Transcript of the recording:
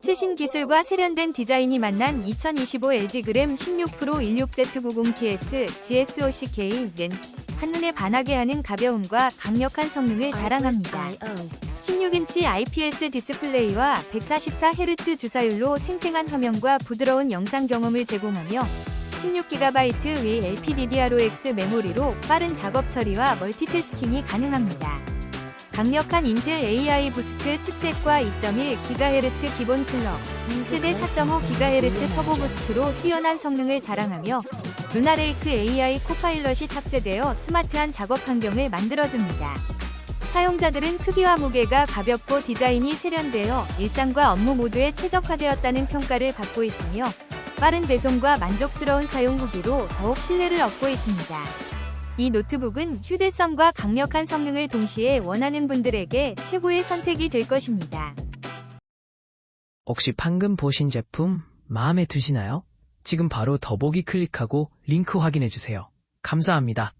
최신 기술과 세련된 디자인이 만난 2025 LG 그램 16 프로 16Z90TS GSOCK는 한눈에 반하게 하는 가벼움과 강력한 성능을 자랑합니다. 16인치 IPS 디스플레이와 144Hz 주사율로 생생한 화면과 부드러운 영상 경험을 제공하며 16GB 위 LPDDR5X 메모리로 빠른 작업 처리와 멀티태스킹이 가능합니다. 강력한 인텔 AI 부스트 칩셋과 2.1GHz 기본 클럭, 최대 4.5GHz 터보 부스트로 뛰어난 성능을 자랑하며 루나레이크 AI 코파일럿이 탑재되어 스마트한 작업 환경을 만들어줍니다. 사용자들은 크기와 무게가 가볍고 디자인이 세련되어 일상과 업무 모두에 최적화되었다는 평가를 받고 있으며 빠른 배송과 만족스러운 사용 후기로 더욱 신뢰를 얻고 있습니다. 이 노트북은 휴대성과 강력한 성능을 동시에 원하는 분들에게 최고의 선택이 될 것입니다. 혹시 방금 보신 제품 마음에 드시나요? 지금 바로 더보기 클릭하고 링크 확인해 주세요. 감사합니다.